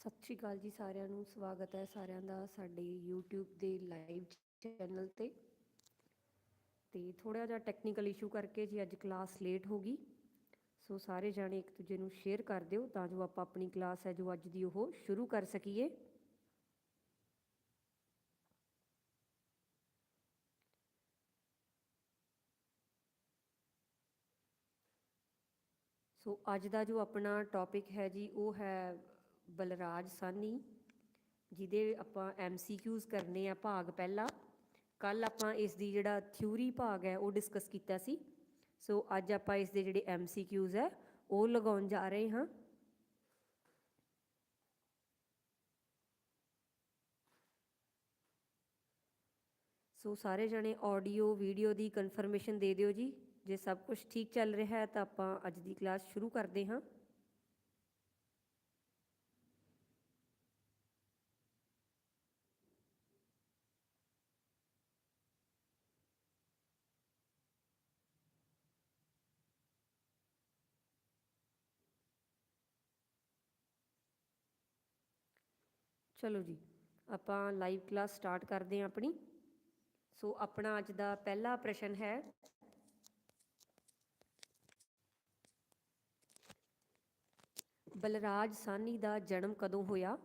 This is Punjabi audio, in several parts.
ਸਤਿ ਸ਼੍ਰੀ ਅਕਾਲ ਜੀ ਸਾਰਿਆਂ ਨੂੰ, ਸਵਾਗਤ ਹੈ ਸਾਰਿਆਂ ਦਾ ਸਾਡੇ YouTube ਦੇ ਲਾਈਵ ਚੈਨਲ ਤੇ। ਤੇ ਥੋੜਾ ਜਿਹਾ ਟੈਕਨੀਕਲ ਇਸ਼ੂ ਕਰਕੇ ਜੀ ਅੱਜ ਕਲਾਸ ਲੇਟ ਹੋ ਗਈ। ਸੋ ਸਾਰੇ ਜਾਣੇ ਇੱਕ ਦੂਜੇ ਨੂੰ ਸ਼ੇਅਰ ਕਰ ਦਿਓ ਤਾਂ ਜੋ ਆਪਾਂ ਆਪਣੀ ਕਲਾਸ ਹੈ ਜੋ ਅੱਜ ਦੀ ਉਹ ਸ਼ੁਰੂ ਕਰ ਸਕੀਏ। ਸੋ ਅੱਜ ਦਾ ਜੋ ਆਪਣਾ ਟੌਪਿਕ ਹੈ ਜੀ, ਉਹ ਹੈ ਬਲਰਾਜ ਸਾਨੀ ਜਿਹਦੇ ਆਪਾਂ ਐਮਸੀਕਿਊਜ਼ ਕਰਨੇ ਆ ਭਾਗ ਪਹਿਲਾ। ਕੱਲ ਆਪਾਂ ਇਸ ਦੀ ਜਿਹੜਾ ਥਿਊਰੀ ਭਾਗ ਹੈ, ਉਹ ਡਿਸਕਸ ਕੀਤਾ ਸੀ। ਸੋ ਅੱਜ ਆਪਾਂ ਇਸ ਦੇ ਜਿਹੜੇ ਐਮਸੀਕਿਊਜ਼ ਹੈ, ਉਹ ਲਗਾਉਣ ਜਾ ਰਹੇ ਹਾਂ। ਸੋ ਸਾਰੇ ਜਣੇ ਆਡੀਓ ਵੀਡੀਓ ਦੀ ਕਨਫਰਮੇਸ਼ਨ ਦੇ ਦਿਓ ਜੀ। ਜੇ ਸਭ ਕੁਝ ਠੀਕ ਚੱਲ ਰਿਹਾ ਹੈ, ਤਾਂ ਆਪਾਂ ਅੱਜ ਦੀ ਕਲਾਸ ਸ਼ੁਰੂ ਕਰਦੇ ਹਾਂ। ਚਲੋ ਜੀ, ਆਪਾਂ ਲਾਈਵ ਕਲਾਸ ਸਟਾਰਟ ਕਰਦੇ ਹਾਂ ਆਪਣੀ। ਸੋ ਆਪਣਾ ਅੱਜ ਦਾ ਪਹਿਲਾ ਪ੍ਰਸ਼ਨ ਹੈ। ਬਲਰਾਜ ਸਾਨੀ ਦਾ ਜਨਮ ਕਦੋਂ ਹੋਇਆ?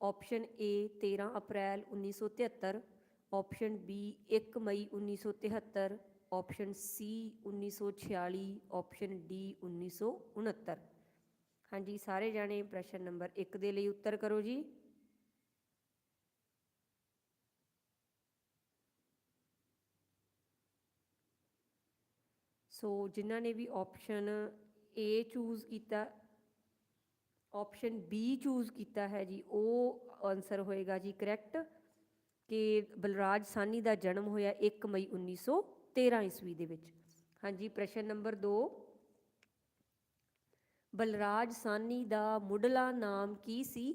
Option A 13 April 1973 option B 1 ਮਈ 1973 ਆਪਸ਼ਨ C 1946 ਆਪਸ਼ਨ D 1969 ਹਾਂਜੀ, ਸਾਰੇ ਜਾਣੇ ਪ੍ਰਸ਼ਨ ਨੰਬਰ 1 ਦੇ ਲਈ ਉੱਤਰ ਕਰੋ ਜੀ। ਸੋ ਜਿਨ੍ਹਾਂ ਨੇ ਵੀ ਆਪਸ਼ਨ ਏ ਚੂਜ਼ ਕੀਤਾ ਆਪਸ਼ਨ ਬੀ ਚੂਜ਼ ਕੀਤਾ ਹੈ ਜੀ, ਉਹ ਆਨਸਰ ਹੋਏਗਾ ਜੀ ਕਰੈਕਟ ਕਿ ਬਲਰਾਜ ਸਾਨੀ ਦਾ ਜਨਮ ਹੋਇਆ 1 ਮਈ 1913 ਈਸਵੀ ਦੇ ਵਿੱਚ। ਹਾਂਜੀ, ਪ੍ਰਸ਼ਨ ਨੰਬਰ 2 ਬਲਰਾਜ ਸਾਨੀ ਦਾ ਮੁੱਢਲਾ ਨਾਮ ਕੀ ਸੀ?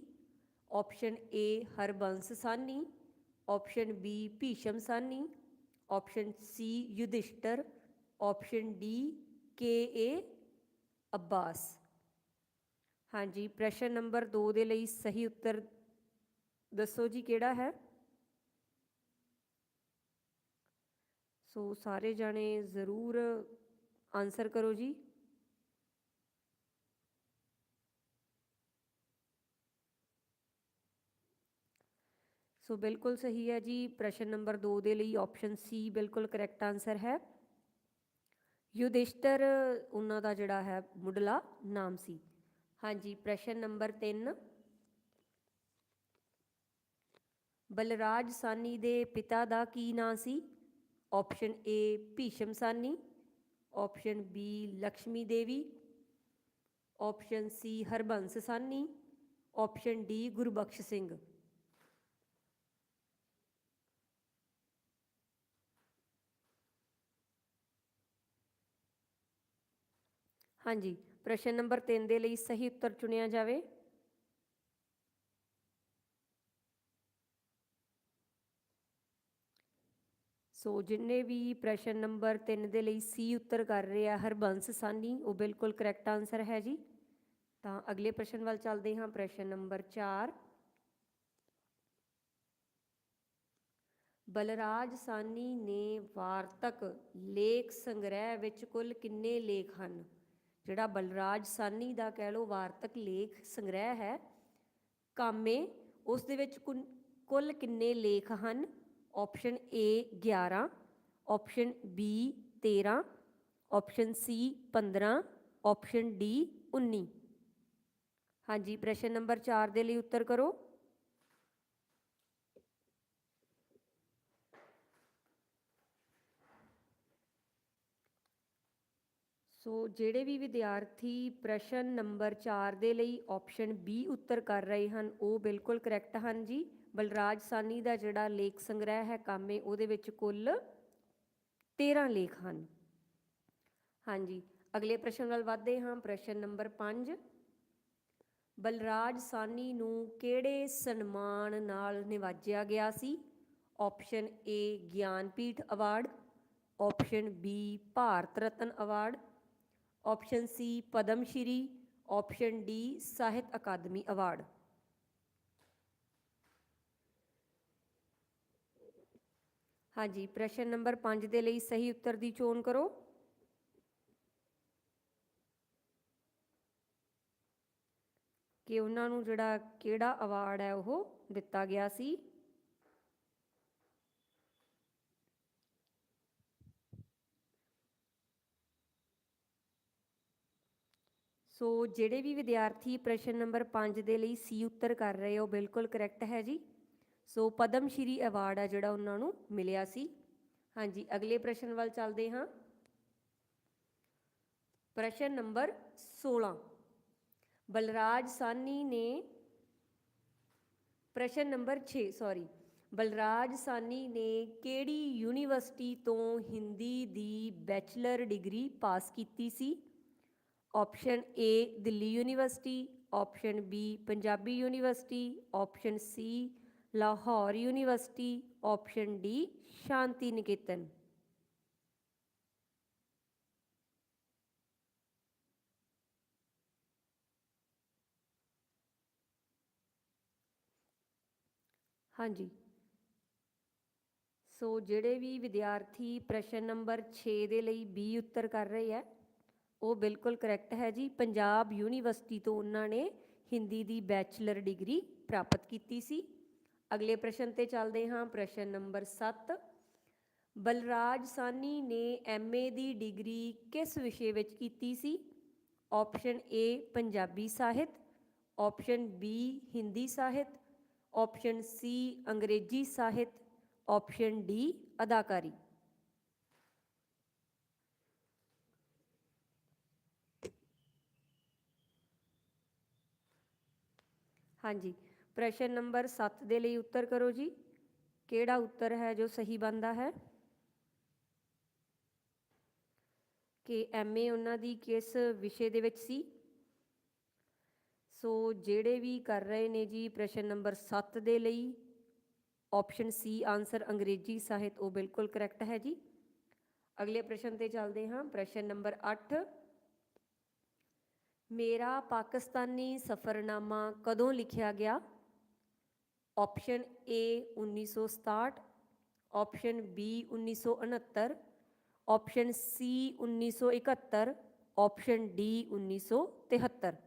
Option A Harbans Sahni option B Bhisham Sahni option C Yudhishthir option D K A Abbas ਹਾਂਜੀ ਪ੍ਰਸ਼ਨ ਨੰਬਰ 2 ਦੇ ਲਈ ਸਹੀ ਉੱਤਰ ਦੱਸੋ ਜੀ ਕਿਹੜਾ ਹੈ ਸੋ ਸਾਰੇ ਜਾਣੇ ਜ਼ਰੂਰ ਆਨਸਰ ਕਰੋ ਜੀ ਸੋ ਬਿਲਕੁਲ ਸਹੀ ਹੈ ਜੀ ਪ੍ਰਸ਼ਨ ਨੰਬਰ 2 ਦੇ ਲਈ ਆਪਸ਼ਨ ਸੀ ਬਿਲਕੁਲ ਕਰੈਕਟ ਆਨਸਰ ਹੈ ਯੁਧਿਸ਼ਟਰ ਉਹਨਾਂ ਦਾ ਜਿਹੜਾ ਹੈ ਮੁੱਢਲਾ ਨਾਮ ਸੀ। ਹਾਂਜੀ, ਪ੍ਰਸ਼ਨ ਨੰਬਰ 3 ਬਲਰਾਜ ਸਾਨੀ ਦੇ ਪਿਤਾ ਦਾ ਕੀ ਨਾਂ ਸੀ? Option A Bhisham Sahni. Option B Lakshmi Devi. Option C Harbans Sahni. Option D Gurbaksh Singh. ਹਾਂਜੀ, ਪ੍ਰਸ਼ਨ ਨੰਬਰ 3 ਦੇ ਲਈ ਸਹੀ ਉੱਤਰ ਚੁਣਿਆ ਜਾਵੇ। ਸੋ ਜਿੰਨੇ ਵੀ ਪ੍ਰਸ਼ਨ ਨੰਬਰ 3 ਦੇ ਲਈ ਸੀ ਉੱਤਰ ਕਰ ਰਹੇ ਆ ਹਰਬੰਸ ਸਾਨੀ, ਉਹ ਬਿਲਕੁਲ ਕਰੈਕਟ ਆਨਸਰ ਹੈ ਜੀ। ਤਾਂ ਅਗਲੇ ਪ੍ਰਸ਼ਨ ਵੱਲ ਚੱਲਦੇ ਹਾਂ, ਪ੍ਰਸ਼ਨ ਨੰਬਰ 4 ਬਲਰਾਜ ਸਾਨੀ ਨੇ ਵਾਰਤਕ ਲੇਖ ਸੰਗ੍ਰਹਿ ਵਿੱਚ ਕੁੱਲ ਕਿੰਨੇ ਲੇਖ ਹਨ? ਜਿਹੜਾ ਬਲਰਾਜ ਸਾਨੀ ਦਾ ਕਹਿ ਲੋ ਵਾਰਤਕ ਲੇਖ ਸੰਗ੍ਰਹਿ ਹੈ, ਕਾਮੇ ਉਸ ਦੇ ਵਿੱਚ ਕੁੱਲ ਕਿੰਨੇ ਲੇਖ ਹਨ? Option A 11 option B 13 option C 15 option D 19 ਹਾਂਜੀ, ਪ੍ਰਸ਼ਨ ਨੰਬਰ 4 ਦੇ ਲਈ ਉੱਤਰ ਕਰੋ। ਸੋ ਜਿਹੜੇ ਵੀ ਵਿਦਿਆਰਥੀ ਪ੍ਰਸ਼ਨ ਨੰਬਰ 4 ਦੇ ਲਈ ਆਪਸ਼ਨ ਬੀ ਉੱਤਰ ਕਰ ਰਹੇ ਹਨ, ਉਹ ਬਿਲਕੁਲ ਕਰੈਕਟ ਹਨ ਜੀ। ਬਲਰਾਜ ਸਾਨੀ ਦਾ ਜਿਹੜਾ ਲੇਖ ਸੰਗ੍ਰਹਿ ਹੈ ਕਾਮੇ, ਉਹਦੇ ਵਿੱਚ ਕੁੱਲ 13 ਲੇਖ ਹਨ। ਹਾਂਜੀ, ਅਗਲੇ ਪ੍ਰਸ਼ਨ ਵੱਲ ਵਧਦੇ ਹਾਂ। ਪ੍ਰਸ਼ਨ ਨੰਬਰ 5 ਬਲਰਾਜ ਸਾਨੀ ਨੂੰ ਕਿਹੜੇ ਸਨਮਾਨ ਨਾਲ ਨਿਵਾਜਿਆ ਗਿਆ ਸੀ? Option A Gyanpith award option B Bharat Ratna award option C Padma Shri option D Sahitya Akademi award ਹਾਂਜੀ, ਪ੍ਰਸ਼ਨ ਨੰਬਰ 5 ਦੇ ਲਈ ਸਹੀ ਉੱਤਰ ਦੀ ਚੋਣ ਕਰੋ। ਕਿ ਉਹਨਾਂ ਨੂੰ ਜਿਹੜਾ ਕਿਹੜਾ ਅਵਾਰਡ ਹੈ ਉਹ ਦਿੱਤਾ ਗਿਆ ਸੀ? ਸੋ ਜਿਹੜੇ ਵੀ ਵਿਦਿਆਰਥੀ ਪ੍ਰਸ਼ਨ ਨੰਬਰ 5 ਦੇ ਲਈ ਸੀ ਉੱਤਰ ਕਰ ਰਹੇ ਹੋ, ਬਿਲਕੁਲ ਕਰੈਕਟ ਹੈ ਜੀ। ਸੋ ਪਦਮ ਸ਼੍ਰੀ ਅਵਾਰਡ ਆ ਜਿਹੜਾ ਉਹਨਾਂ ਨੂੰ ਮਿਲਿਆ ਸੀ। ਹਾਂਜੀ, ਅਗਲੇ ਪ੍ਰਸ਼ਨ ਵੱਲ ਚੱਲਦੇ ਹਾਂ। ਪ੍ਰਸ਼ਨ ਨੰਬਰ 16 ਬਲਰਾਜ ਸਾਨੀ ਨੇ ਪ੍ਰਸ਼ਨ ਨੰਬਰ 6 ਸੌਰੀ ਬਲਰਾਜ ਸਾਨੀ ਨੇ ਕਿਹੜੀ ਯੂਨੀਵਰਸਿਟੀ ਤੋਂ ਹਿੰਦੀ ਦੀ ਬੈਚਲਰ ਡਿਗਰੀ ਪਾਸ ਕੀਤੀ ਸੀ? Option A Delhi university option B Punjabi university option C Lahore university option D Shanti Niketan ਹਾਂਜੀ ਸੋ ਜਿਹੜੇ ਵੀ ਵਿਦਿਆਰਥੀ ਪ੍ਰਸ਼ਨ ਨੰਬਰ 6 ਦੇ ਲਈ ਬੀ ਉੱਤਰ ਕਰ ਰਹੇ ਹੈ ਉਹ ਬਿਲਕੁਲ ਕਰੈਕਟ ਹੈ ਜੀ। ਪੰਜਾਬ ਯੂਨੀਵਰਸਿਟੀ ਤੋਂ ਉਹਨਾਂ ਨੇ ਹਿੰਦੀ ਦੀ ਬੈਚਲਰ ਡਿਗਰੀ ਪ੍ਰਾਪਤ ਕੀਤੀ ਸੀ। ਅਗਲੇ ਪ੍ਰਸ਼ਨ ਤੇ ਚੱਲਦੇ ਹਾਂ। ਪ੍ਰਸ਼ਨ ਨੰਬਰ 7 ਬਲਰਾਜ ਸਾਨੀ ਨੇ ਐਮਏ ਦੀ ਡਿਗਰੀ ਕਿਸ ਵਿਸ਼ੇ ਵਿੱਚ ਕੀਤੀ ਸੀ? ਆਪਸ਼ਨ ਏ ਪੰਜਾਬੀ ਸਾਹਿਤ। ਆਪਸ਼ਨ ਬੀ ਹਿੰਦੀ ਸਾਹਿਤ। ਆਪਸ਼ਨ ਸੀ ਅੰਗਰੇਜ਼ੀ ਸਾਹਿਤ। ਆਪਸ਼ਨ ਡੀ ਅਦਾਕਾਰੀ। ਹਾਂਜੀ। ਪ੍ਰਸ਼ਨ ਨੰਬਰ 7 ਦੇ ਲਈ ਉੱਤਰ ਕਰੋ ਜੀ। ਕਿਹੜਾ ਉੱਤਰ ਹੈ ਜੋ ਸਹੀ ਬਣਦਾ ਹੈ? ਕਿ ਐਮਏ ਉਹਨਾਂ ਦੀ ਕਿਸ ਵਿਸ਼ੇ ਦੇ ਵਿੱਚ ਸੀ? ਸੋ ਜਿਹੜੇ ਵੀ ਕਰ ਰਹੇ ਨੇ ਜੀ, ਪ੍ਰਸ਼ਨ ਨੰਬਰ 7 ਦੇ ਲਈ ਆਪਸ਼ਨ ਸੀ ਆਨਸਰ ਅੰਗਰੇਜ਼ੀ ਸਾਹਿਤ, ਉਹ ਬਿਲਕੁਲ ਕਰੈਕਟ ਹੈ ਜੀ। ਅਗਲੇ ਪ੍ਰਸ਼ਨ ਤੇ ਚੱਲਦੇ ਹਾਂ। ਪ੍ਰਸ਼ਨ ਨੰਬਰ 8 ਮੇਰਾ ਪਾਕਿਸਤਾਨੀ ਸਫਰਨਾਮਾ ਕਦੋਂ ਲਿਖਿਆ ਗਿਆ? Option A 1967 option B 1969 option C 1971 option D 1973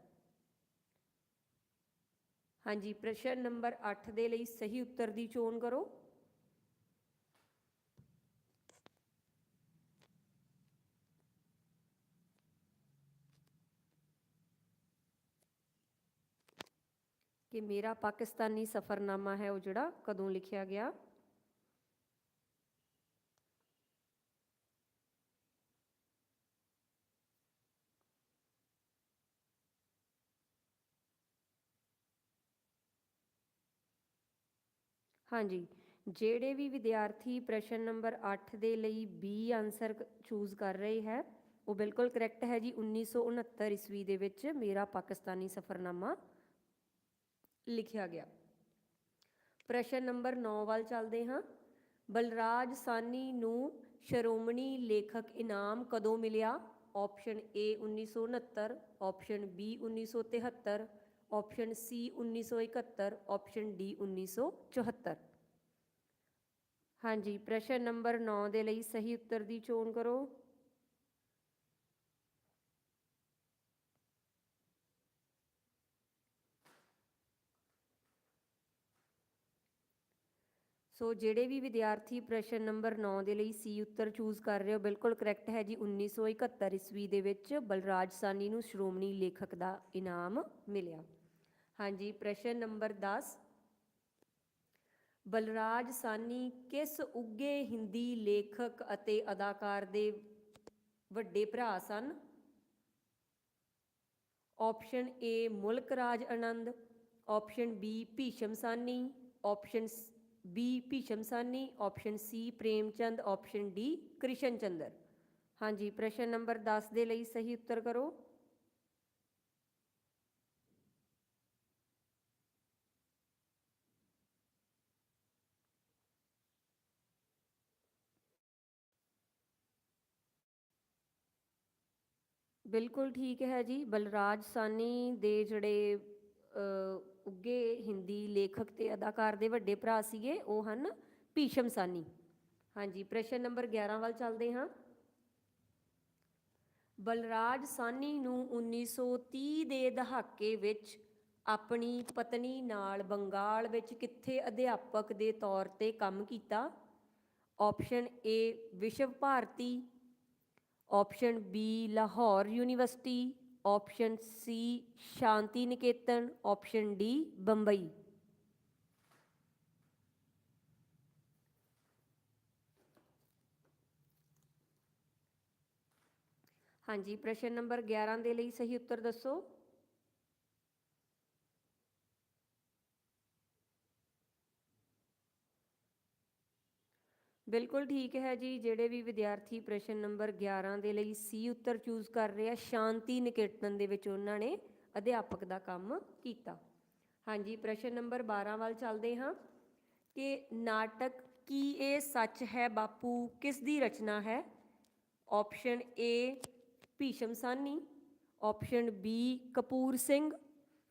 ਹਾਂਜੀ, ਪ੍ਰਸ਼ਨ ਨੰਬਰ 8 ਦੇ ਲਈ ਸਹੀ ਉੱਤਰ ਦੀ ਚੋਣ ਕਰੋ। ਕਿ ਮੇਰਾ ਪਾਕਿਸਤਾਨੀ ਸਫਰਨਾਮਾ ਹੈ ਉਹ ਜਿਹੜਾ ਕਦੋਂ ਲਿਖਿਆ ਗਿਆ ਹਾਂਜੀ ਜਿਹੜੇ ਵੀ ਵਿਦਿਆਰਥੀ ਪ੍ਰਸ਼ਨ ਨੰਬਰ 8 ਦੇ ਲਈ ਬੀ ਆਨਸਰ ਚੂਜ਼ ਕਰ ਰਹੇ ਹੈ ਉਹ ਬਿਲਕੁਲ ਕਰੈਕਟ ਹੈ ਜੀ 1969 ਈਸਵੀ ਦੇ ਵਿੱਚ ਮੇਰਾ ਪਾਕਿਸਤਾਨੀ ਸਫਰਨਾਮਾ ਲਿਖਿਆ ਗਿਆ। ਪ੍ਰਸ਼ਨ ਨੰਬਰ 9 ਵੱਲ ਚੱਲਦੇ ਹਾਂ। ਬਲਰਾਜ ਸਾਨੀ ਨੂੰ ਸ਼੍ਰੋਮਣੀ ਲੇਖਕ ਇਨਾਮ ਕਦੋਂ ਮਿਲਿਆ? Option A 1969 option B 1973 option C 1971 option D 1974 ਹਾਂਜੀ, ਪ੍ਰਸ਼ਨ ਨੰਬਰ 9 ਦੇ ਲਈ ਸਹੀ ਉੱਤਰ ਦੀ ਚੋਣ ਕਰੋ। ਸੋ ਜਿਹੜੇ ਵੀ ਵਿਦਿਆਰਥੀ ਪ੍ਰਸ਼ਨ ਨੰਬਰ 9 ਦੇ ਲਈ ਸੀ ਉੱਤਰ ਚੂਜ਼ ਕਰ ਰਹੇ ਹੋ, ਬਿਲਕੁਲ ਕਰੈਕਟ ਹੈ ਜੀ। 1971 ਈਸਵੀ ਦੇ ਵਿੱਚ ਬਲਰਾਜ ਸਾਨੀ ਨੂੰ ਸ਼੍ਰੋਮਣੀ ਲੇਖਕ ਦਾ ਇਨਾਮ ਮਿਲਿਆ। ਹਾਂਜੀ, ਪ੍ਰਸ਼ਨ ਨੰਬਰ 10 ਬਲਰਾਜ ਸਾਨੀ ਕਿਸ ਉੱਗੇ ਹਿੰਦੀ ਲੇਖਕ ਅਤੇ ਅਦਾਕਾਰ ਦੇ ਵੱਡੇ ਭਰਾ ਸਨ? Option A Mulk Raj Anand, option B Bhisham Sahni option B Bhisham Sahni option C Premchand option D Krishan Chander ਹਾਂਜੀ ਪ੍ਰਸ਼ਨ ਨੰਬਰ 10 ਦੇ ਲਈ ਸਹੀ ਉੱਤਰ ਕਰੋ ਬਿਲਕੁਲ ਠੀਕ ਹੈ ਜੀ ਬਲਰਾਜ ਸਾਨੀ ਦੇ ਜਿਹੜੇ ਅ, ਉੱਗੇ ਹਿੰਦੀ ਲੇਖਕ ਤੇ ਅਦਾਕਾਰ ਦੇ ਵੱਡੇ ਭਰਾ ਸੀਗੇ, ਉਹ ਹਨ ਭੀਸ਼ਮ ਸਾਨੀ। ਹਾਂਜੀ, ਪ੍ਰਸ਼ਨ ਨੰਬਰ 11 ਵੱਲ ਚੱਲਦੇ ਹਾਂ। ਬਲਰਾਜ ਸਾਨੀ ਨੂੰ 1930 ਦੇ ਦਹਾਕੇ ਵਿੱਚ ਆਪਣੀ ਪਤਨੀ ਨਾਲ ਬੰਗਾਲ ਵਿੱਚ ਕਿੱਥੇ ਅਧਿਆਪਕ ਦੇ ਤੌਰ ਤੇ ਕੰਮ ਕੀਤਾ? Option A, Vishwa Bharati. Option B, Lahore university. Option C Shanti Niketan option D Bombay ਹਾਂਜੀ ਪ੍ਰਸ਼ਨ ਨੰਬਰ 11 ਦੇ ਲਈ ਸਹੀ ਉੱਤਰ ਦੱਸੋ ਬਿਲਕੁਲ ਠੀਕ ਹੈ ਜੀ, ਜਿਹੜੇ ਵੀ ਵਿਦਿਆਰਥੀ ਪ੍ਰਸ਼ਨ ਨੰਬਰ 11 ਦੇ ਲਈ ਸੀ ਉੱਤਰ ਚੂਜ਼ ਕਰ ਰਹੇ ਆ, ਸ਼ਾਂਤੀ ਨਿਕੇਤਨ ਦੇ ਵਿੱਚ ਉਹਨਾਂ ਨੇ ਅਧਿਆਪਕ ਦਾ ਕੰਮ ਕੀਤਾ। ਹਾਂਜੀ, ਪ੍ਰਸ਼ਨ ਨੰਬਰ 12 ਵੱਲ ਚੱਲਦੇ ਹਾਂ ਕਿ ਨਾਟਕ ਕੀ ਇਹ ਸੱਚ ਹੈ ਬਾਪੂ? ਕਿਸ ਦੀ ਰਚਨਾ ਹੈ? Option A Bhisham Sahni, option B Kapur Singh,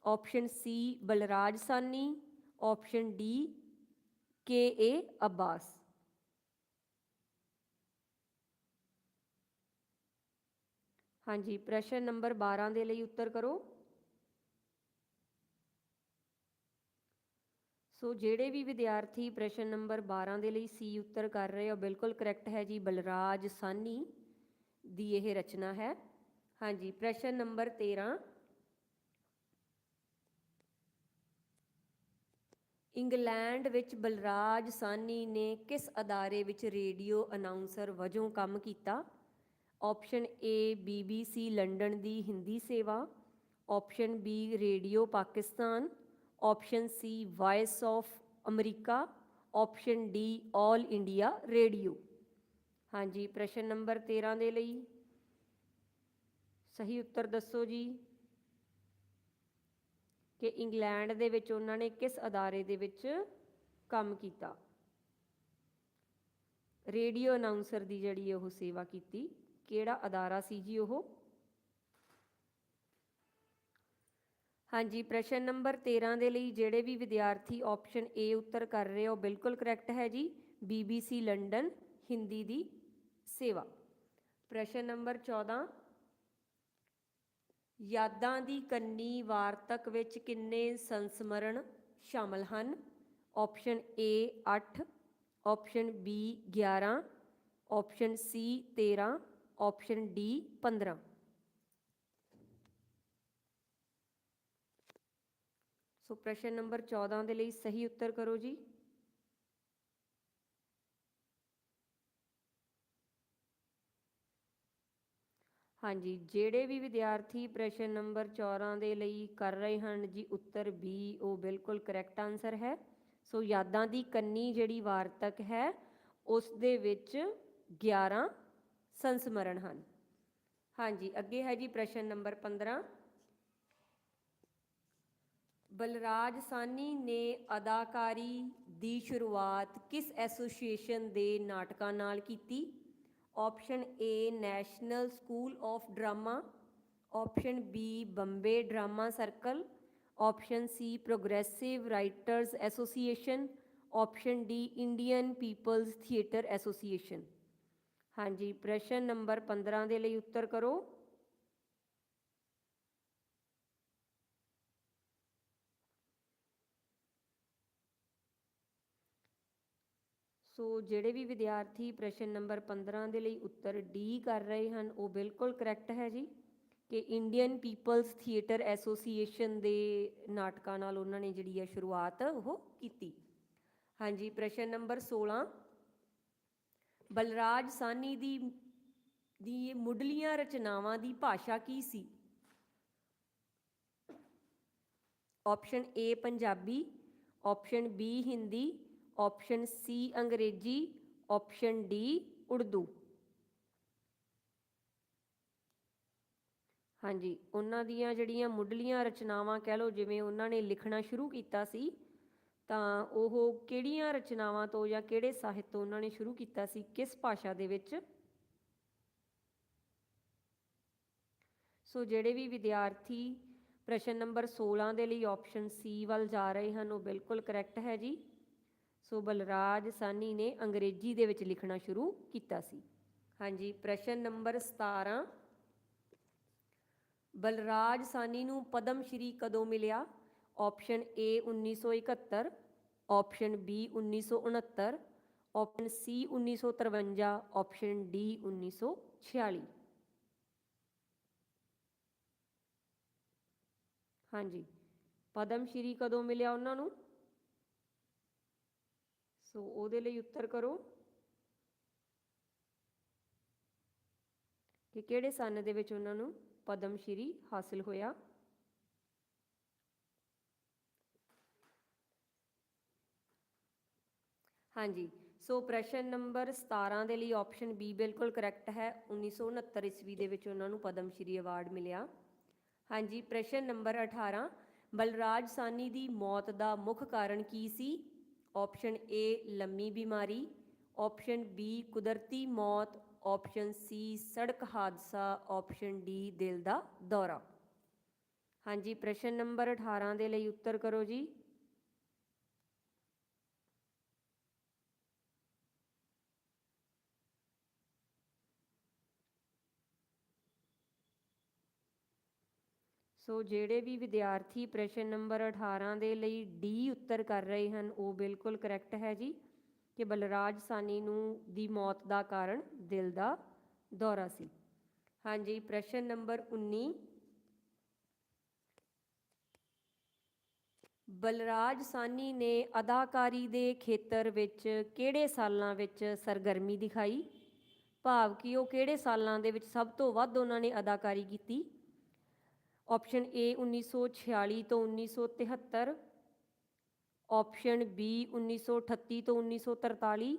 option C Balraj Sahni, option D K A Abbas ਹਾਂਜੀ, ਪ੍ਰਸ਼ਨ ਨੰਬਰ 12 ਦੇ ਲਈ ਉੱਤਰ ਕਰੋ। ਸੋ ਜਿਹੜੇ ਵੀ ਵਿਦਿਆਰਥੀ ਪ੍ਰਸ਼ਨ ਨੰਬਰ 12 ਦੇ ਲਈ ਸੀ ਉੱਤਰ ਕਰ ਰਹੇ ਹੋ ਬਿਲਕੁਲ ਕਰੈਕਟ ਹੈ ਜੀ, ਬਲਰਾਜ ਸਾਨੀ ਦੀ ਇਹ ਰਚਨਾ ਹੈ। ਹਾਂਜੀ, ਪ੍ਰਸ਼ਨ ਨੰਬਰ 13 ਇੰਗਲੈਂਡ ਵਿੱਚ ਬਲਰਾਜ ਸਾਨੀ ਨੇ ਕਿਸ ਅਦਾਰੇ ਵਿੱਚ ਰੇਡੀਓ ਅਨਾਉਂਸਰ ਵਜੋਂ ਕੰਮ ਕੀਤਾ? ਆਪਸ਼ਨ ਏ ਬੀਬੀਸੀ ਲੰਡਨ ਦੀ ਹਿੰਦੀ ਸੇਵਾ। Option B radio Pakistan option C voice of America option D 올 India radio ਹਾਂਜੀ, ਪ੍ਰਸ਼ਨ ਨੰਬਰ 13 ਦੇ ਲਈ। ਸਹੀ ਉੱਤਰ ਦੱਸੋ ਜੀ। ਕਿ ਇੰਗਲੈਂਡ ਦੇ ਵਿੱਚ ਉਹਨਾਂ ਨੇ ਕਿਸ ਅਦਾਰੇ ਦੇ ਵਿੱਚ ਕੰਮ ਕੀਤਾ? ਰੇਡੀਓ ਅਨਾਉਂਸਰ ਦੀ ਜਿਹੜੀ ਉਹ ਸੇਵਾ ਕੀਤੀ। ਕਿਹੜਾ ਅਦਾਰਾ ਸੀ ਜੀ ਉਹ? ਹਾਂਜੀ, ਪ੍ਰਸ਼ਨ ਨੰਬਰ 13 ਦੇ ਲਈ ਜਿਹੜੇ ਵੀ ਵਿਦਿਆਰਥੀ ਆਪਸ਼ਨ ਏ ਉੱਤਰ ਕਰ ਰਹੇ ਹੋ, ਬਿਲਕੁਲ ਕਰੈਕਟ ਹੈ ਜੀ। BBC ਲੰਡਨ ਹਿੰਦੀ ਦੀ ਸੇਵਾ। ਪ੍ਰਸ਼ਨ ਨੰਬਰ 14 ਯਾਦਾਂ ਦੀ ਕੰਨੀ ਵਾਰਤਕ ਵਿੱਚ ਕਿੰਨੇ ਸੰਸਮਰਣ ਸ਼ਾਮਲ ਹਨ? Option A 8 option B 11 option C 13 option D 15 so ਪ੍ਰਸ਼ਨ ਨੰਬਰ 14 ਦੇ ਲਈ ਸਹੀ ਉੱਤਰ ਕਰੋ ਜੀ। ਹਾਂਜੀ, ਜਿਹੜੇ ਵੀ ਵਿਦਿਆਰਥੀ ਪ੍ਰਸ਼ਨ ਨੰਬਰ 14 ਦੇ ਲਈ ਕਰ ਰਹੇ ਹਨ ਜੀ, ਉੱਤਰ ਬੀ ਉਹ ਬਿਲਕੁਲ ਕਰੈਕਟ ਆਨਸਰ ਹੈ। ਸੋ ਯਾਦਾਂ ਦੀ ਕੰਨੀ ਜਿਹੜੀ ਵਾਰਤਕ ਹੈ, ਉਸ ਦੇ ਵਿੱਚ 11 ਸੰਸਮਰਣ ਹਨ। ਹਾਂਜੀ, ਅੱਗੇ ਹੈ ਜੀ ਪ੍ਰਸ਼ਨ ਨੰਬਰ 15 ਬਲਰਾਜ ਸਾਨੀ ਨੇ ਅਦਾਕਾਰੀ ਦੀ ਸ਼ੁਰੂਆਤ ਕਿਸ ਐਸੋਸੀਏਸ਼ਨ ਦੇ ਨਾਟਕਾਂ ਨਾਲ ਕੀਤੀ? Option A national school of drama. Option B Bombay drama circle. Option C progressive writers association. Option D Indian people's theatre association. ਹਾਂਜੀ, ਪ੍ਰਸ਼ਨ ਨੰਬਰ 15 ਦੇ ਲਈ ਉੱਤਰ ਕਰੋ। ਸੋ ਜਿਹੜੇ ਵੀ ਵਿਦਿਆਰਥੀ ਪ੍ਰਸ਼ਨ ਨੰਬਰ 15 ਦੇ ਲਈ ਉੱਤਰ ਡੀ ਕਰ ਰਹੇ ਹਨ, ਉਹ ਬਿਲਕੁਲ ਕਰੈਕਟ ਹੈ ਜੀ ਕਿ ਇੰਡੀਅਨ ਪੀਪਲਸ ਥੀਏਟਰ ਐਸੋਸੀਏਸ਼ਨ ਦੇ ਨਾਟਕਾਂ ਨਾਲ ਉਹਨਾਂ ਨੇ ਜਿਹੜੀ ਹੈ ਸ਼ੁਰੂਆਤ ਉਹ ਕੀਤੀ। ਹਾਂਜੀ, ਪ੍ਰਸ਼ਨ ਨੰਬਰ 16 ਬਲਰਾਜ ਸਾਨੀ ਦੀ ਦੀ ਮੁੱਢਲੀਆਂ ਰਚਨਾਵਾਂ ਦੀ ਭਾਸ਼ਾ ਕੀ ਸੀ? Option A Punjabi option B Hindi option C Angrezi option D Urdu. ਹਾਂਜੀ, ਉਹਨਾਂ ਦੀਆਂ ਜਿਹੜੀਆਂ ਮੁੱਢਲੀਆਂ ਰਚਨਾਵਾਂ ਕਹਿ ਲਓ, ਜਿਵੇਂ ਉਹਨਾਂ ਨੇ ਲਿਖਣਾ ਸ਼ੁਰੂ ਕੀਤਾ ਸੀ ਤਾਂ ਉਹ ਕਿਹੜੀਆਂ ਰਚਨਾਵਾਂ ਤੋਂ ਜਾਂ ਕਿਹੜੇ ਸਾਹਿਤ ਤੋਂ ਉਹਨਾਂ ਨੇ ਸ਼ੁਰੂ ਕੀਤਾ ਸੀ, ਕਿਸ ਭਾਸ਼ਾ ਦੇ ਵਿੱਚ? ਸੋ ਜਿਹੜੇ ਵੀ ਵਿਦਿਆਰਥੀ ਪ੍ਰਸ਼ਨ ਨੰਬਰ 16 ਦੇ ਲਈ ਆਪਸ਼ਨ ਸੀ ਵੱਲ ਜਾ ਰਹੇ ਹਨ, ਉਹ ਬਿਲਕੁਲ ਕਰੈਕਟ ਹੈ ਜੀ। ਸੋ ਸੋ ਬਲਰਾਜ ਸਾਨੀ ਨੇ ਅੰਗਰੇਜ਼ੀ ਦੇ ਵਿੱਚ ਲਿਖਣਾ ਸ਼ੁਰੂ ਕੀਤਾ ਸੀ। ਹਾਂਜੀ, ਪ੍ਰਸ਼ਨ ਨੰਬਰ 17 ਬਲਰਾਜ ਸਾਨੀ ਨੂੰ ਪਦਮ ਸ਼੍ਰੀ ਕਦੋਂ ਮਿਲਿਆ? Option A 1971 option B 1969 option C 1953 option D 1946 ਹਾਂਜੀ। ਪਦਮ ਸ਼੍ਰੀ ਕਦੋਂ ਮਿਲਿਆ ਉਹਨਾਂ ਨੂੰ? ਸੋ ਉਹਦੇ ਲਈ ਉੱਤਰ ਕਰੋ। ਕਿ ਕਿਹੜੇ ਸਨ ਦੇ ਵਿੱਚ ਉਹਨਾਂ ਨੂੰ ਪਦਮ ਸ਼੍ਰੀ ਹਾਸਲ ਹੋਇਆ? ਹਾਂਜੀ, ਸੋ ਪ੍ਰਸ਼ਨ ਨੰਬਰ 17 ਦੇ ਲਈ ਆਪਸ਼ਨ ਬੀ ਬਿਲਕੁਲ ਕਰੈਕਟ ਹੈ। 1969 ਈਸਵੀ ਦੇ ਵਿੱਚ ਉਹਨਾਂ ਨੂੰ ਪਦਮ ਸ਼੍ਰੀ ਅਵਾਰਡ ਮਿਲਿਆ। ਹਾਂਜੀ, ਪ੍ਰਸ਼ਨ ਨੰਬਰ 18 ਬਲਰਾਜ ਸਾਨੀ ਦੀ ਮੌਤ ਦਾ ਮੁੱਖ ਕਾਰਨ ਕੀ ਸੀ? ਆਪਸ਼ਨ ਏ ਲੰਮੀ ਬਿਮਾਰੀ। ਆਪਸ਼ਨ ਬੀ ਕੁਦਰਤੀ ਮੌਤ। ਆਪਸ਼ਨ ਸੀ ਸੜਕ ਹਾਦਸਾ। ਆਪਸ਼ਨ ਡੀ ਦਿਲ ਦਾ ਦੌਰਾ। ਹਾਂਜੀ, ਪ੍ਰਸ਼ਨ ਨੰਬਰ 18 ਦੇ ਲਈ ਉੱਤਰ ਕਰੋ ਜੀ। ਸੋ ਜਿਹੜੇ ਵੀ ਵਿਦਿਆਰਥੀ ਪ੍ਰਸ਼ਨ ਨੰਬਰ 18 ਦੇ ਲਈ ਡੀ ਉੱਤਰ ਕਰ ਰਹੇ ਹਨ, ਉਹ ਬਿਲਕੁਲ ਕਰੈਕਟ ਹੈ ਜੀ ਕਿ ਬਲਰਾਜ ਸਾਨੀ ਨੂੰ ਦੀ ਮੌਤ ਦਾ ਕਾਰਨ ਦਿਲ ਦਾ ਦੌਰਾ ਸੀ। ਹਾਂਜੀ, ਪ੍ਰਸ਼ਨ ਨੰਬਰ 19 ਬਲਰਾਜ ਸਾਨੀ ਨੇ ਅਦਾਕਾਰੀ ਦੇ ਖੇਤਰ ਵਿੱਚ ਕਿਹੜੇ ਸਾਲਾਂ ਵਿੱਚ ਸਰਗਰਮੀ ਦਿਖਾਈ? ਭਾਵ ਕਿ ਉਹ ਕਿਹੜੇ ਸਾਲਾਂ ਦੇ ਵਿੱਚ ਸਭ ਤੋਂ ਵੱਧ ਉਹਨਾਂ ਨੇ ਅਦਾਕਾਰੀ ਕੀਤੀ? ਆਪਸ਼ਨ A 1946 ਤੋਂ 1973 ਆਪਸ਼ਨ B 1938 ਤੋਂ 1943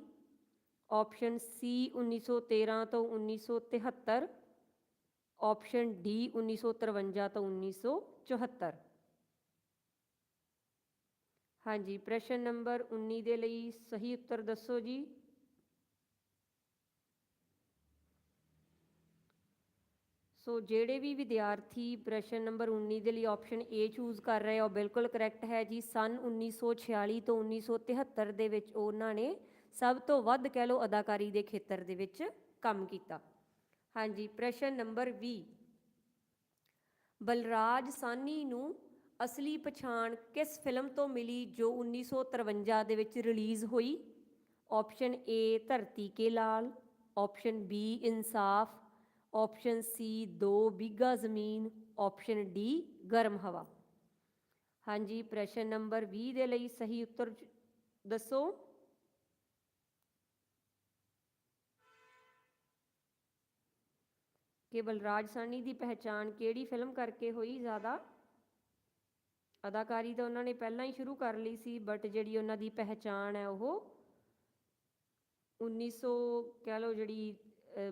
ਆਪਸ਼ਨ C 1913 ਤੋਂ 1973 ਆਪਸ਼ਨ D 1953 ਤੋਂ 1974 ਹਾਂਜੀ ਪ੍ਰਸ਼ਨ ਨੰਬਰ 19 ਦੇ ਲਈ ਸਹੀ ਉੱਤਰ ਦੱਸੋ ਜੀ ਸੋ ਜਿਹੜੇ ਵੀ ਵਿਦਿਆਰਥੀ ਪ੍ਰਸ਼ਨ ਨੰਬਰ 19 ਦੇ ਲਈ ਆਪਸ਼ਨ A ਚੂਜ਼ ਕਰ ਰਹੇ ਆ, ਉਹ ਬਿਲਕੁਲ ਕਰੈਕਟ ਹੈ ਜੀ। ਸਨ 1946 ਤੋਂ 1973 ਦੇ ਵਿੱਚ ਉਹਨਾਂ ਨੇ ਸਭ ਤੋਂ ਵੱਧ ਕਹਿ ਲਓ ਅਦਾਕਾਰੀ ਦੇ ਖੇਤਰ ਦੇ ਵਿੱਚ ਕੰਮ ਕੀਤਾ। ਹਾਂਜੀ, ਪ੍ਰਸ਼ਨ ਨੰਬਰ 20 ਬਲਰਾਜ ਸਾਨੀ ਨੂੰ ਅਸਲੀ ਪਛਾਣ ਕਿਸ ਫਿਲਮ ਤੋਂ ਮਿਲੀ ਜੋ 1953 ਦੇ ਵਿੱਚ ਰਿਲੀਜ਼ ਹੋਈ? Option A, Dharti Ke Lal. Option B, Insaaf. Option C 2 Bigha Zameen. Option D ਗਰਮ ਹਵਾ। ਹਾਂਜੀ ਪ੍ਰਸ਼ਨ ਨੰਬਰ 20 ਦੇ ਲਈ ਸਹੀ ਉੱਤਰ ਦੱਸੋ। ਕਿ ਬਲਰਾਜ ਸਾਨੀ ਦੀ ਪਹਿਚਾਣ ਕਿਹੜੀ ਫਿਲਮ ਕਰਕੇ ਹੋਈ? ਜ਼ਿਆਦਾ ਅਦਾਕਾਰੀ ਤਾਂ ਉਹਨਾਂ ਨੇ ਪਹਿਲਾਂ ਹੀ ਸ਼ੁਰੂ ਕਰ ਲਈ ਸੀ ਬਟ ਜਿਹੜੀ ਉਹਨਾਂ ਦੀ ਪਹਿਚਾਣ ਹੈ ਉਹ 1900 ਕਹਿ ਲਓ ਜਿਹੜੀ ਅਹ,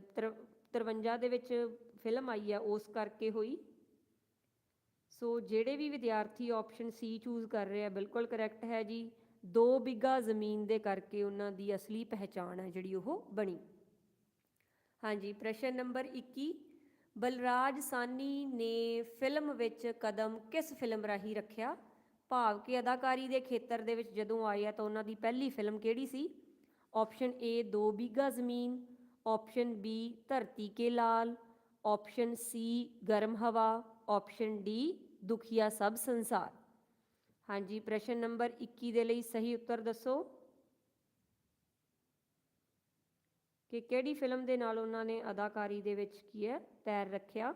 53 ਦੇ ਵਿੱਚ ਫਿਲਮ ਆਈ ਹੈ ਉਸ ਕਰਕੇ ਹੋਈ। ਸੋ ਜਿਹੜੇ ਵੀ ਵਿਦਿਆਰਥੀ ਆਪਸ਼ਨ ਸੀ ਚੂਜ਼ ਕਰ ਰਹੇ ਆ, ਬਿਲਕੁਲ ਕਰੈਕਟ ਹੈ ਜੀ। 2 ਬਿੱਗਾ ਜ਼ਮੀਨ ਦੇ ਕਰਕੇ ਉਹਨਾਂ ਦੀ ਅਸਲੀ ਪਹਿਚਾਣ ਹੈ ਜਿਹੜੀ ਉਹ ਬਣੀ। ਹਾਂਜੀ, ਪ੍ਰਸ਼ਨ ਨੰਬਰ 21 ਬਲਰਾਜ ਸਾਨੀ ਨੇ ਫਿਲਮ ਵਿੱਚ ਕਦਮ ਕਿਸ ਫਿਲਮ ਰਾਹੀਂ ਰੱਖਿਆ? ਭਾਵ ਕਿ ਅਦਾਕਾਰੀ ਦੇ ਖੇਤਰ ਦੇ ਵਿੱਚ ਜਦੋਂ ਆਏ ਆ ਤਾਂ ਉਹਨਾਂ ਦੀ ਪਹਿਲੀ ਫਿਲਮ ਕਿਹੜੀ ਸੀ? Option A 2 Bigha Zameen. Option B, ਧਰਤੀ ਕੇ ਲਾਲ। ਆਪਸ਼ਨ C, ਗਰਮ ਹਵਾ। ਆਪਸ਼ਨ ਡੀ ਦੁਖੀਆ ਸਭ ਸੰਸਾਰ। ਹਾਂਜੀ, ਪ੍ਰਸ਼ਨ ਨੰਬਰ 21 ਦੇ ਲਈ ਸਹੀ ਉੱਤਰ ਦੱਸੋ। ਕਿ ਕਿਹੜੀ ਫਿਲਮ ਦੇ ਨਾਲ ਉਹਨਾਂ ਨੇ ਅਦਾਕਾਰੀ ਦੇ ਵਿੱਚ ਕੀ ਹੈ? ਪੈਰ ਰੱਖਿਆ।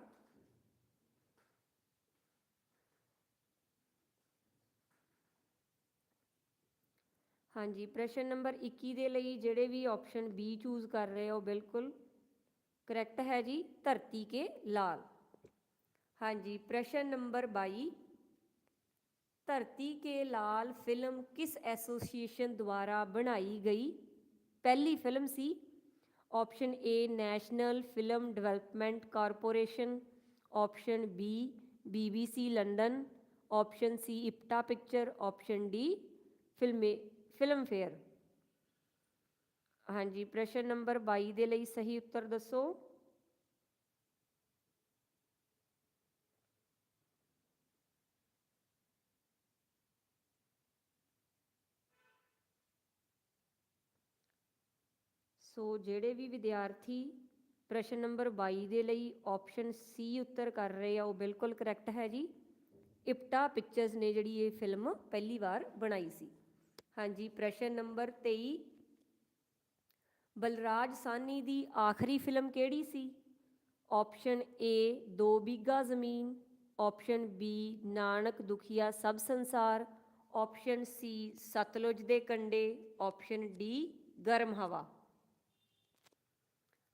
ਹਾਂਜੀ ਪ੍ਰਸ਼ਨ ਨੰਬਰ 21 ਦੇ ਲਈ ਜਿਹੜੇ ਵੀ ਆਪਸ਼ਨ B ਚੂਜ਼ ਕਰ ਰਹੇ ਹੋ ਬਿਲਕੁਲ ਕਰੈਕਟ ਹੈ ਜੀ ਧਰਤੀ ਕੇ ਲਾਲ ਹਾਂਜੀ ਪ੍ਰਸ਼ਨ ਨੰਬਰ 22 ਧਰਤੀ ਕੇ ਲਾਲ ਫਿਲਮ ਕਿਸ ਐਸੋਸੀਏਸ਼ਨ ਦੁਆਰਾ ਬਣਾਈ ਗਈ ਪਹਿਲੀ film C option A national film development corporation option B BBC London option C IPTA picture option D ਫਿਲਮੇ ਫਿਲਮ ਫੇਅਰ। ਹਾਂਜੀ, ਪ੍ਰਸ਼ਨ ਨੰਬਰ 22 ਦੇ ਲਈ ਸਹੀ ਉੱਤਰ ਦੱਸੋ। ਸੋ ਜਿਹੜੇ ਵੀ ਵਿਦਿਆਰਥੀ ਪ੍ਰਸ਼ਨ ਨੰਬਰ 22 ਦੇ ਲਈ ਆਪਸ਼ਨ ਸੀ ਉੱਤਰ ਕਰ ਰਹੇ ਆ, ਉਹ ਬਿਲਕੁਲ ਕਰੈਕਟ ਹੈ ਜੀ। ਇਪਟਾ ਪਿਕਚਰਸ ਨੇ ਜਿਹੜੀ ਇਹ ਫਿਲਮ ਪਹਿਲੀ ਵਾਰ ਬਣਾਈ ਸੀ। ਹਾਂਜੀ, ਪ੍ਰਸ਼ਨ ਨੰਬਰ 23 ਬਲਰਾਜ ਸਾਨੀ ਦੀ ਆਖਰੀ ਫਿਲਮ ਕਿਹੜੀ ਸੀ? ਆਪਸ਼ਨ ਏ, ਦੋ ਬਿੱਗਾ ਜ਼ਮੀਨ, ਆਪਸ਼ਨ ਬੀ, ਨਾਨਕ ਦੁਖੀਆ ਸਭ ਸੰਸਾਰ, ਆਪਸ਼ਨ ਸੀ, ਸਤਲੁਜ ਦੇ ਕੰਡੇ ਆਪਸ਼ਨ ਡੀ, ਗਰਮ ਹਵਾ।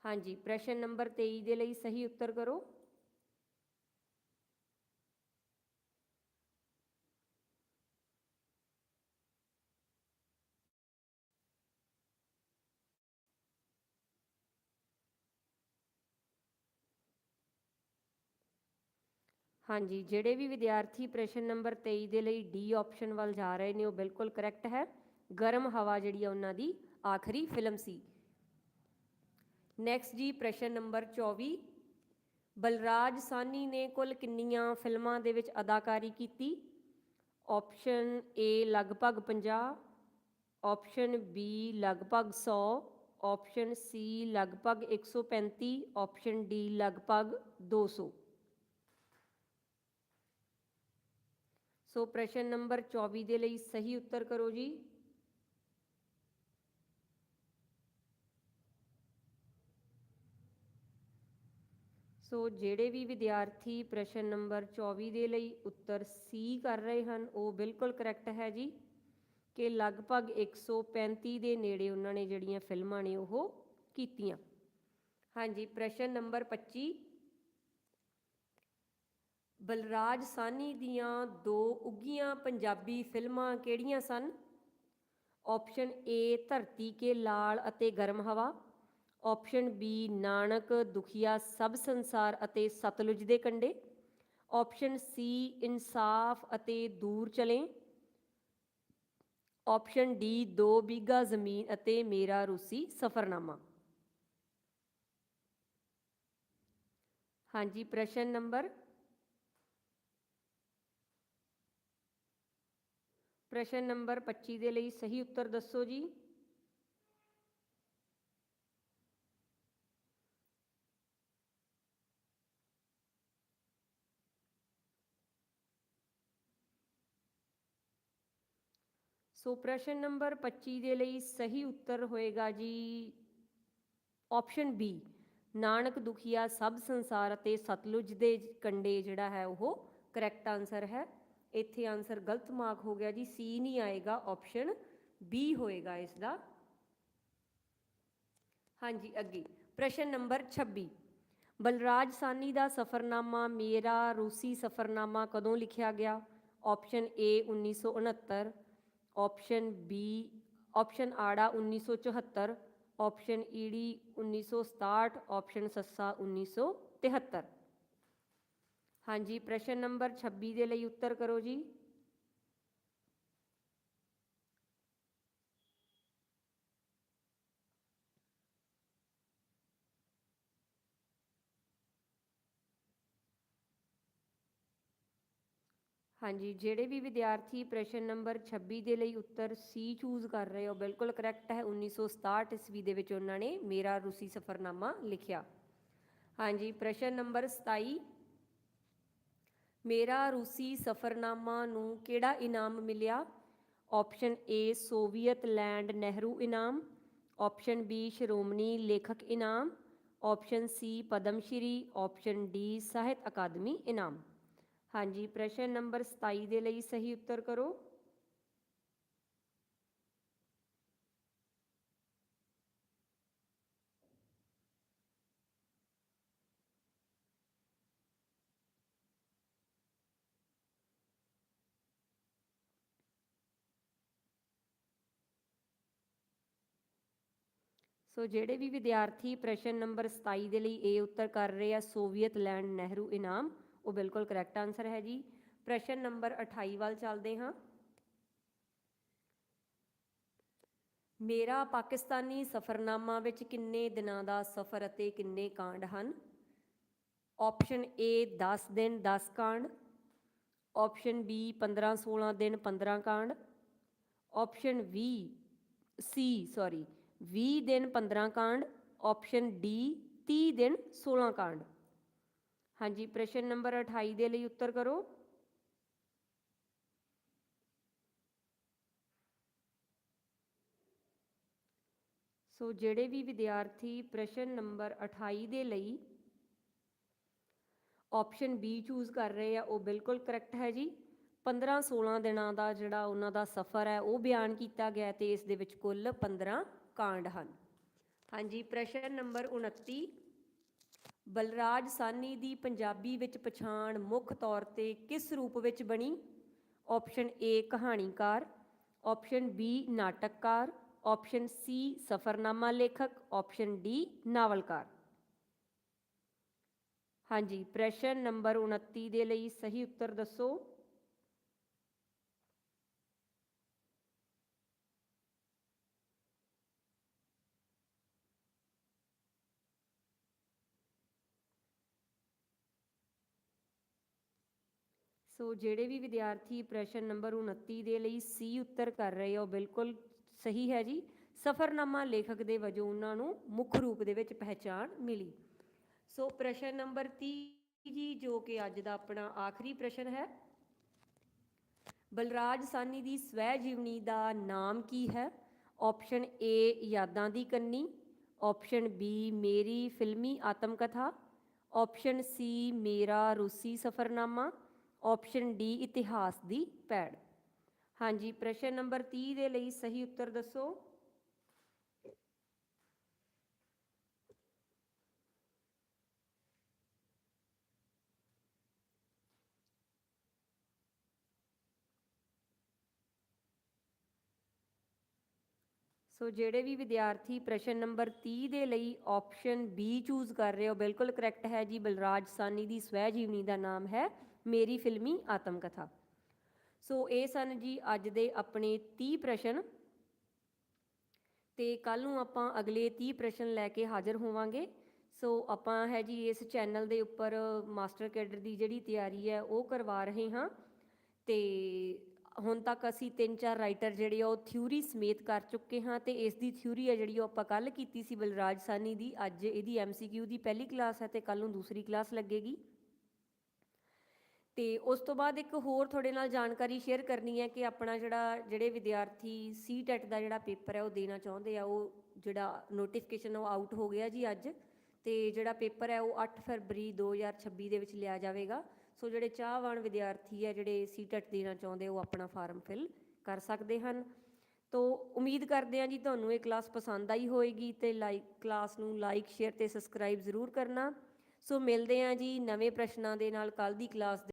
ਹਾਂਜੀ, ਪ੍ਰਸ਼ਨ ਨੰਬਰ 23 ਦੇ ਲਈ ਸਹੀ ਉੱਤਰ ਕਰੋ। ਹਾਂਜੀ, ਜਿਹੜੇ ਵੀ ਵਿਦਿਆਰਥੀ ਪ੍ਰਸ਼ਨ ਨੰਬਰ 23 ਦੇ ਲਈ ਡੀ ਆਪਸ਼ਨ ਵੱਲ ਜਾ ਰਹੇ ਨੇ, ਉਹ ਬਿਲਕੁਲ ਕਰੈਕਟ ਹੈ। ਗਰਮ ਹਵਾ ਜਿਹੜੀ ਆ ਉਹਨਾਂ ਦੀ ਆਖਰੀ ਫਿਲਮ ਸੀ। ਨੈਕਸਟ ਜੀ, ਪ੍ਰਸ਼ਨ ਨੰਬਰ 24 ਬਲਰਾਜ ਸਾਨੀ ਨੇ ਕੁੱਲ ਕਿੰਨੀਆਂ ਫਿਲਮਾਂ ਦੇ ਵਿੱਚ ਅਦਾਕਾਰੀ ਕੀਤੀ? ਆਪਸ਼ਨ ਏ ਲਗਭਗ 50 ਆਪਸ਼ਨ ਬੀ ਲਗਭਗ 100 ਆਪਸ਼ਨ ਸੀ ਲਗਭਗ 135 ਆਪਸ਼ਨ ਡੀ ਲਗਭਗ 200 ਸੋ ਪ੍ਰਸ਼ਨ ਨੰਬਰ 24 ਦੇ ਲਈ ਸਹੀ ਉੱਤਰ ਕਰੋ ਜੀ। ਸੋ ਜਿਹੜੇ ਵੀ ਵਿਦਿਆਰਥੀ ਪ੍ਰਸ਼ਨ ਨੰਬਰ 24 ਦੇ ਲਈ ਉੱਤਰ ਸੀ ਕਰ ਰਹੇ ਹਨ, ਉਹ ਬਿਲਕੁਲ ਕਰੈਕਟ ਹੈ ਜੀ। ਕਿ ਲਗਭਗ 135 ਦੇ ਨੇੜੇ ਉਹਨਾਂ ਨੇ ਜਿਹੜੀਆਂ ਫਿਲਮਾਂ ਨੇ ਉਹ ਕੀਤੀਆਂ। ਹਾਂਜੀ, ਪ੍ਰਸ਼ਨ ਨੰਬਰ 25 ਬਲਰਾਜ ਸਾਨੀ ਦੀਆਂ ਦੋ ਉੱਗੀਆਂ ਪੰਜਾਬੀ ਫਿਲਮਾਂ ਕਿਹੜੀਆਂ ਸਨ? ਆਪਸ਼ਨ ਏ ਧਰਤੀ ਕੇ ਲਾਲ ਅਤੇ ਗਰਮ ਹਵਾ। ਆਪਸ਼ਨ ਬੀ ਨਾਨਕ, ਦੁਖੀਆ ਸਭ ਸੰਸਾਰ ਅਤੇ ਸਤਲੁਜ ਦੇ ਕੰਡੇ ਆਪਸ਼ਨ ਸੀ ਇਨਸਾਫ ਅਤੇ ਦੂਰ ਚਲੇ। ਆਪਸ਼ਨ ਡੀ ਦੋ ਬਿੱਗਾ ਜ਼ਮੀਨ ਅਤੇ ਮੇਰਾ ਰੂਸੀ ਸਫਰਨਾਮਾ। ਹਾਂਜੀ, ਪ੍ਰਸ਼ਨ ਨੰਬਰ ਪ੍ਰਸ਼ਨ ਨੰਬਰ 25 ਦੇ ਲਈ ਸਹੀ ਉੱਤਰ ਦੱਸੋ ਜੀ। ਸੋ ਪ੍ਰਸ਼ਨ ਨੰਬਰ 25 ਦੇ ਲਈ ਸਹੀ ਉੱਤਰ ਹੋਏਗਾ ਜੀ। ਆਪਸ਼ਨ ਬੀ, ਨਾਨਕ ਦੁਖੀਆ ਸਭ ਸੰਸਾਰ ਅਤੇ ਸਤਲੁਜ ਦੇ ਕੰਡੇ ਜਿਹੜਾ ਹੈ ਉਹ ਕਰੈਕਟ ਆਨਸਰ ਹੈ। ਇੱਥੇ ਆਨਸਰ ਗਲਤ ਮਾਰਕ ਹੋ ਗਿਆ ਜੀ ਸੀ ਨਹੀਂ ਆਏਗਾ ਆਪਸ਼ਨ ਬੀ ਹੋਏਗਾ ਇਸ ਦਾ ਹਾਂਜੀ, ਅੱਗੇ। ਪ੍ਰਸ਼ਨ ਨੰਬਰ 26 ਬਲਰਾਜ ਸਾਨੀ ਦਾ ਸਫਰਨਾਮਾ ਮੇਰਾ ਰੂਸੀ ਸਫਰਨਾਮਾ ਕਦੋਂ ਲਿਖਿਆ ਗਿਆ? Option A 1969 option B option ਆੜਾ 1974 option ਈੜੀ 1967 ਆਪਸ਼ਨ ਸੱਸਾ 1973 ਹਾਂਜੀ, ਪ੍ਰਸ਼ਨ ਨੰਬਰ 26 ਦੇ ਲਈ ਉੱਤਰ ਕਰੋ ਜੀ। ਹਾਂਜੀ, ਜਿਹੜੇ ਵੀ ਵਿਦਿਆਰਥੀ ਪ੍ਰਸ਼ਨ ਨੰਬਰ 26 ਦੇ ਲਈ ਉੱਤਰ ਸੀ ਚੂਜ਼ ਕਰ ਰਹੇ ਹੋ, ਬਿਲਕੁਲ ਕਰੈਕਟ ਹੈ 1967 ਈਸਵੀ ਦੇ ਵਿੱਚ ਉਹਨਾਂ ਨੇ ਮੇਰਾ ਰੂਸੀ ਸਫਰਨਾਮਾ ਲਿਖਿਆ। ਹਾਂਜੀ, ਪ੍ਰਸ਼ਨ ਨੰਬਰ 27 ਮੇਰਾ ਰੂਸੀ ਸਫਰਨਾਮਾ ਨੂੰ ਕਿਹੜਾ ਇਨਾਮ ਮਿਲਿਆ option A soviet land Nehru ਇਨਾਮ ਆਪਸ਼ਨ ਬੀ ਸ਼੍ਰੋਮਣੀ ਲੇਖਕ ਇਨਾਮ option C Padma Shri option D Sahitya Akademi ਇਨਾਮ ਹਾਂਜੀ ਪ੍ਰਸ਼ਨ ਨੰਬਰ 27 ਦੇ ਲਈ ਸਹੀ ਉੱਤਰ ਕਰੋ ਸੋ ਜਿਹੜੇ ਵੀ ਵਿਦਿਆਰਥੀ ਪ੍ਰਸ਼ਨ ਨੰਬਰ 27 ਦੇ ਲਈ ਏ ਉੱਤਰ ਕਰ ਰਹੇ ਆ, ਸੋਵੀਅਤ ਲੈਂਡ ਨਹਿਰੂ ਇਨਾਮ, ਉਹ ਬਿਲਕੁਲ ਕਰੈਕਟ ਆਨਸਰ ਹੈ ਜੀ। ਪ੍ਰਸ਼ਨ ਨੰਬਰ 28 ਵੱਲ ਚੱਲਦੇ ਹਾਂ। ਮੇਰਾ ਪਾਕਿਸਤਾਨੀ ਸਫਰਨਾਮਾ ਵਿੱਚ ਕਿੰਨੇ ਦਿਨਾਂ ਦਾ ਸਫ਼ਰ ਅਤੇ ਕਿੰਨੇ ਕਾਂਡ ਹਨ? ਆਪਸ਼ਨ ਏ 10 ਦਿਨ 10 ਕਾਂਡ। ਆਪਸ਼ਨ ਬੀ 15 16 ਦਿਨ 15 ਕਾਂਡ। ਆਪਸ਼ਨ ਵੀ ਸੀ ਸੌਰੀ 20 ਦਿਨ 15 ਕਾਂਡ ਆਪਸ਼ਨ ਡੀ 30 ਦਿਨ 16 ਕਾਂਡ। ਹਾਂਜੀ, ਪ੍ਰਸ਼ਨ ਨੰਬਰ 28 ਦੇ ਲਈ ਉੱਤਰ ਕਰੋ। ਸੋ ਜਿਹੜੇ ਵੀ ਵਿਦਿਆਰਥੀ ਪ੍ਰਸ਼ਨ ਨੰਬਰ 28 ਦੇ ਲਈ ਆਪਸ਼ਨ ਬੀ ਚੂਜ਼ ਕਰ ਰਹੇ ਆ, ਉਹ ਬਿਲਕੁਲ ਕਰੈਕਟ ਹੈ ਜੀ। 15 16 ਦਿਨਾਂ ਦਾ ਜਿਹੜਾ ਉਹਨਾਂ ਦਾ ਸਫ਼ਰ ਹੈ, ਉਹ ਬਿਆਨ ਕੀਤਾ ਗਿਆ ਹੈ ਤੇ ਇਸ ਦੇ ਵਿੱਚ ਕੁੱਲ 15 ਕਾਂਡ ਹਨ। ਹਾਂਜੀ, ਪ੍ਰਸ਼ਨ ਨੰਬਰ 29 ਬਲਰਾਜ ਸਾਨੀ ਦੀ ਪੰਜਾਬੀ ਵਿੱਚ ਪਛਾਣ ਮੁੱਖ ਤੌਰ ਤੇ ਕਿਸ ਰੂਪ ਵਿੱਚ ਬਣੀ? ਆਪਸ਼ਨ ਏ ਕਹਾਣੀਕਾਰ। ਆਪਸ਼ਨ ਬੀ ਨਾਟਕਕਾਰ। ਆਪਸ਼ਨ ਸੀ ਸਫਰਨਾਮਾ ਲੇਖਕ। ਆਪਸ਼ਨ ਡੀ ਨਾਵਲਕਾਰ। ਹਾਂਜੀ, ਪ੍ਰਸ਼ਨ ਨੰਬਰ 29 ਦੇ ਲਈ ਸਹੀ ਉੱਤਰ ਦੱਸੋ। ਸੋ ਜਿਹੜੇ ਵੀ ਵਿਦਿਆਰਥੀ ਪ੍ਰਸ਼ਨ ਨੰਬਰ 29 ਦੇ ਲਈ ਸੀ ਉੱਤਰ ਕਰ ਰਹੇ ਹੋ ਬਿਲਕੁਲ ਸਹੀ ਹੈ ਜੀ। ਸਫਰਨਾਮਾ ਲੇਖਕ ਦੇ ਵਜੋਂ ਉਹਨਾਂ ਨੂੰ ਮੁੱਖ ਰੂਪ ਦੇ ਵਿੱਚ ਪਹਿਚਾਣ ਮਿਲੀ। ਸੋ ਪ੍ਰਸ਼ਨ ਨੰਬਰ 30 ਜੀ, ਜੋ ਕਿ ਅੱਜ ਦਾ ਆਪਣਾ ਆਖਰੀ ਪ੍ਰਸ਼ਨ ਹੈ। ਬਲਰਾਜ ਸਾਨੀ ਦੀ ਸਵੈ ਜੀਵਨੀ ਦਾ ਨਾਮ ਕੀ ਹੈ? ਆਪਸ਼ਨ ਏ ਯਾਦਾਂ ਦੀ ਕੰਨੀ। ਆਪਸ਼ਨ ਬੀ ਮੇਰੀ ਫਿਲਮੀ ਆਤਮ ਕਥਾ ਆਪਸ਼ਨ ਸੀ ਮੇਰਾ ਰੂਸੀ ਸਫਰਨਾਮਾ। ਆਪਸ਼ਨ ਡੀ ਇਤਿਹਾਸ ਦੀ ਪੈੜ। ਹਾਂਜੀ, ਪ੍ਰਸ਼ਨ ਨੰਬਰ 30 ਦੇ ਲਈ ਸਹੀ ਉੱਤਰ ਦੱਸੋ। ਸੋ ਜਿਹੜੇ ਵੀ ਵਿਦਿਆਰਥੀ ਪ੍ਰਸ਼ਨ ਨੰਬਰ 30 ਦੇ ਲਈ ਆਪਸ਼ਨ ਬੀ ਚੂਜ਼ ਕਰ ਰਹੇ ਹੋ, ਬਿਲਕੁਲ ਕਰੈਕਟ ਹੈ ਜੀ, ਬਲਰਾਜ ਸਾਨੀ ਦੀ ਸਵੈ ਜੀਵਨੀ ਦਾ ਨਾਮ ਹੈ। ਮੇਰੀ ਫਿਲਮੀ ਆਤਮ ਕਥਾ ਸੋ ਇਹ ਸਨ ਜੀ ਅੱਜ ਦੇ ਆਪਣੇ 30 ਪ੍ਰਸ਼ਨ। ਤੇ ਕੱਲ ਨੂੰ ਆਪਾਂ ਅਗਲੇ 30 ਪ੍ਰਸ਼ਨ ਲੈ ਕੇ ਹਾਜ਼ਰ ਹੋਵਾਂਗੇ। ਸੋ ਆਪਾਂ ਹੈ ਜੀ ਇਸ ਚੈਨਲ ਦੇ ਉੱਪਰ ਮਾਸਟਰ ਕੈਡਰ ਦੀ ਜਿਹੜੀ ਤਿਆਰੀ ਹੈ ਉਹ ਕਰਵਾ ਰਹੇ ਹਾਂ। ਤੇ ਹੁਣ ਤੱਕ ਅਸੀਂ ਤਿੰਨ ਚਾਰ ਰਾਈਟਰ ਜਿਹੜੇ ਆ ਉਹ ਥਿਊਰੀ ਸਮੇਤ ਕਰ ਚੁੱਕੇ ਹਾਂ ਤੇ ਇਸ ਦੀ ਥਿਊਰੀ ਹੈ ਜਿਹੜੀ ਉਹ ਆਪਾਂ ਕੱਲ ਕੀਤੀ ਸੀ ਬਲਰਾਜ ਸਾਨੀ ਦੀ। ਅੱਜ ਇਹਦੀ ਐਮਸੀਕਿਊ ਦੀ ਪਹਿਲੀ ਕਲਾਸ ਹੈ ਤੇ ਕੱਲ ਨੂੰ ਦੂਸਰੀ ਕਲਾਸ ਲੱਗੇਗੀ। ਤੇ ਉਸ ਤੋਂ ਬਾਅਦ ਇੱਕ ਹੋਰ ਤੁਹਾਡੇ ਨਾਲ ਜਾਣਕਾਰੀ ਸ਼ੇਅਰ ਕਰਨੀ ਹੈ ਕਿ ਆਪਣਾ ਜਿਹੜਾ, ਜਿਹੜੇ ਵਿਦਿਆਰਥੀ ਸੀ ਸੀਟੈਟ ਦਾ ਜਿਹੜਾ ਪੇਪਰ ਹੈ ਉਹ ਦੇਣਾ ਚਾਹੁੰਦੇ ਆ, ਉਹ ਜਿਹੜਾ ਨੋਟੀਫਿਕੇਸ਼ਨ ਉਹ ਆਊਟ ਹੋ ਗਿਆ ਜੀ ਅੱਜ ਤੇ ਜਿਹੜਾ ਪੇਪਰ ਹੈ ਉਹ 8 ਫਰਵਰੀ 2026 ਦੇ ਵਿੱਚ ਲਿਆ ਜਾਵੇਗਾ। ਸੋ ਜਿਹੜੇ ਚਾਹਵਾਨ ਵਿਦਿਆਰਥੀ ਹੈ, ਜਿਹੜੇ ਸੀ ਸੀਟੈਟ ਦੇਣਾ ਚਾਹੁੰਦੇ ਉਹ ਆਪਣਾ ਫਾਰਮ ਫਿਲ ਕਰ ਸਕਦੇ ਹਨ। ਤੋ ਉਮੀਦ ਕਰਦੇ ਹਾਂ ਜੀ ਤੁਹਾਨੂੰ ਇਹ ਕਲਾਸ ਪਸੰਦ ਆਈ ਹੋਏਗੀ ਤੇ ਲਾਈਕ ਕਲਾਸ ਨੂੰ ਲਾਈਕ ਸ਼ੇਅਰ ਤੇ ਸਬਸਕ੍ਰਾਈਬ ਜ਼ਰੂਰ ਕਰਨਾ। ਸੋ ਮਿਲਦੇ ਹਾਂ ਜੀ ਨਵੇਂ ਪ੍ਰਸ਼ਨਾਂ ਦੇ ਨਾਲ ਕੱਲ ਦੀ ਕਲਾਸ